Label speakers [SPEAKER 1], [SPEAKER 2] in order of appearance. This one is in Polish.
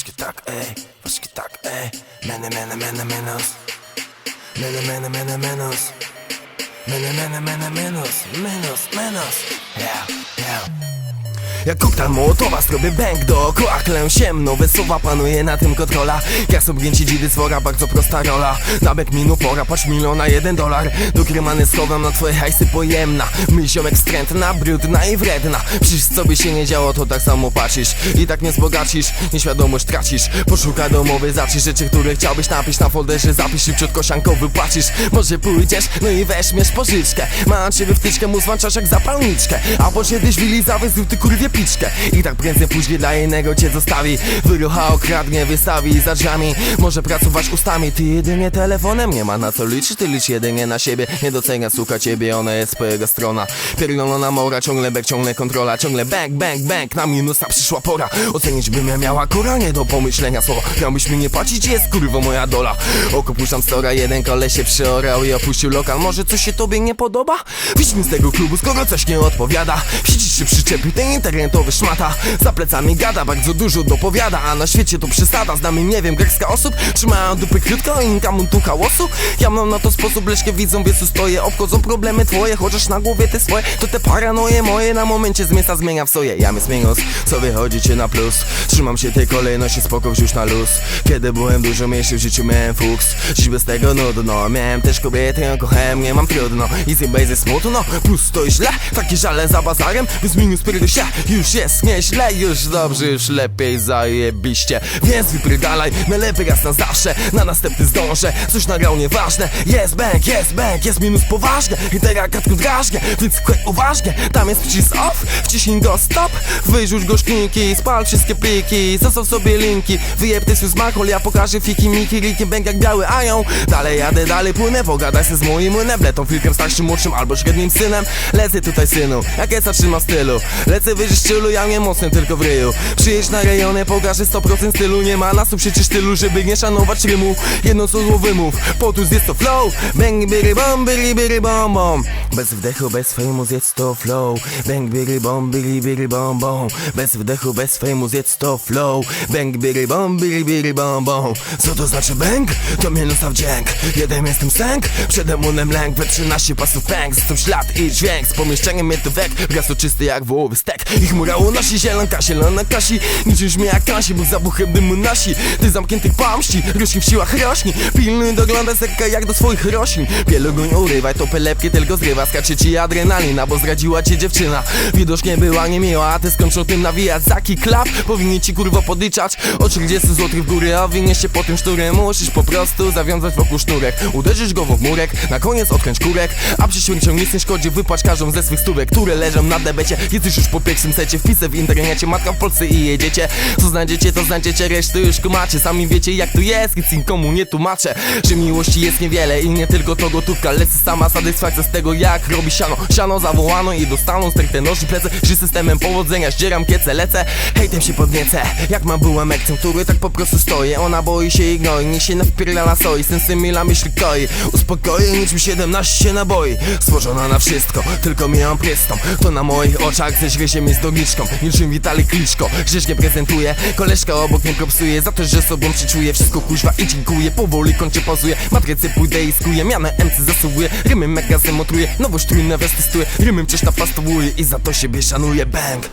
[SPEAKER 1] Troszkę tak, ej, troszkę tak, ej. Mene, mene, mene, menos. Mene, mene, mene, menos. Mene, mene, mene, menos. Menos, menos. Yeah, yeah jak koktajl Mołotowa zrobię bęk dookoła Klę ciemno, wesoła panuje na tym kontrola. Ja sobie gięci dzidy zwora, bardzo prosta rola. Nawet minu pora, patrz miliona jeden dolar. Do krymany schowam na twoje hajsy pojemna. Myśliomek wstrętna, brudna i wredna. Przecież co by się nie działo, to tak samo patrzysz. I tak nie wzbogacisz, nieświadomość tracisz. Poszukaj domowy, zacisz rzeczy, które chciałbyś napisz Na folderze zapisz szybciutko siankowy płacisz. Może pójdziesz, no i weźmiesz pożyczkę. Mam ciebie wtyczkę, mu złączasz jak zapalniczkę. A po siedzi wili zawyzył ty kurwie I tak prędzej później dla innego cię zostawi. Wyrucha okradnie, wystawi za drzwiami. Może pracować ustami, ty jedynie telefonem Nie ma na co liczyć, ty licz jedynie na siebie. Nie docenia słucha ciebie, ona jest twojego strona. Pierdolona mora, ciągle bek, ciągle kontrola Ciągle bang, bang, bang, na minusa przyszła pora Ocenić bym ja miała kura, nie do pomyślenia słowa Miałbyś mi nie płacić, jest kurwo moja dola. Oko puszczam stora, jeden koleś się przeorał i opuścił lokal. Może coś się tobie nie podoba? Wyjdź mi z tego klubu, skoro coś nie odpowiada. Siedzisz się przyczepi, ten internetowy szmata. Za plecami gada, bardzo dużo dopowiada A na świecie to przesada, znamy nie wiem, grekska osób Trzymają dupy krótko i nikomu tu hałasu. Ja mam na to sposób, nie widzą, co stoję Obchodzą problemy twoje, chociaż na głowie te swoje. To te paranoje moje na momencie z miejsca zmienia w soje. Ja my minus, co wychodzi ci na plus? Trzymam się tej kolejności, spoko wziąć na luz. Kiedy byłem dużo mniejszy w życiu miałem fuks. Dziś bez tego nudno. Miałem też kobiety, ją kochałem, nie mam trudno. I z bejzy smutno, plus to źle Takie żale za bazarem, więc minus się Już jest nieźle, już dobrze, już lepiej zajebiście. Więc wyprzedalaj, najlepiej raz na zawsze Na następny zdążę, coś nagrał nieważne. Jest bank, jest bank, jest minus poważnie. I teraz gadku drażnie, więc kłek uważnie. Tam jest przycisk off, wciśnij go stop. Wyrzuć gorzkinki, spal wszystkie pliki. Zostaw sobie linki, wyjeb ty z makol Ja pokażę fiki, miki, riki, bęk jak biały ają Dalej jadę, dalej płynę, pogadaj się z moim nebletą Filtrem starszym, młodszym albo średnim synem. Lecę tutaj synu, jak jest trzyma stylu. Lecę wyżej stylu, ja nie mocny tylko w ryju. Przyjedź na rejonie, pokażę 100% stylu. Nie ma nas tu przecież tylu, żeby nie szanować rymu. Jedno słowo wymów, potus jest to flow. Bang, biry, bom, biry, biry, bom, bom. Bez wdechu, bez fejmu zjedz to flow. Bang, biry, bom, biry, biry, bom, bom. Bez wdechu, bez fejmu zjedz to flow. Bang, biry, bom, biry, biry, bom, bom. Co to znaczy bang? To minusa wdzięk Jeden jestem sęk, przed demonem lęk. We 13 pasów pęk, został ślad i dźwięk. Z pomieszczeniem mnie to wek, raz czysty jak wołowy stek chmura unosi. Zielonka, zielona kasi Niczym brzmi jak kasi, bo zabuchem dymu nasi. Ty zamkniętych pamści, ruszki w siłach rośni. Pilnuj dogląda serka jak do swoich roślin. Pieluguń urywaj, to pelepkie tylko zrywa. Skacze ci adrenalina, bo zdradziła cię dziewczyna. Widocznie była niemiła, a ty skończył tym nawijać. Zaki klap, powinien ci kurwo podliczać. O 40 zł w górę, a winiesz się po tym szturem Musisz po prostu zawiązać wokół sznurek. Uderzysz go w murek, na koniec odkręć kurek. A przy śmiercią nic nie szkodzi, wypłać każdą ze swych stówek Które leżą na debecie, jesteś już po pierwszym secie Wpisy w internecie, matka w Polsce i jedziecie. Co znajdziecie, to znajdziecie, reszty już kumacie. Sami wiecie jak tu jest, nic nikomu nie tłumaczę Że miłości jest niewiele i nie tylko to gotówka. Lecz sama satysfakcja z tego jak robi siano. Siano zawołano i dostaną stricte noży plecy Że systemem powodzenia zdzieram kiece, lecę Hejtem się podniecę, jak ma byłem ekcją, który tak po prostu stoję Ona boi się i gnoi, niech się nawpierdala soi. Sensy mila myśli koi, uspokoję niczym 17 naboi Stworzona na wszystko, tylko mijam prystą. To na moich oczach ze się mi z doniczką Niczym Witali Kliczko, grzecznie prezentuje Koleżka obok mnie propsuje. Za to, że sobą czuję Wszystko kuźwa i dziękuję. Powoli kończę, pauzuje Matrycy pójdę i skuję. Mianę MC zasługuje Rymy mega zemotruje Nowość trójne wes testuję Rymem coś napastowuje I za to siebie szanuję. Bang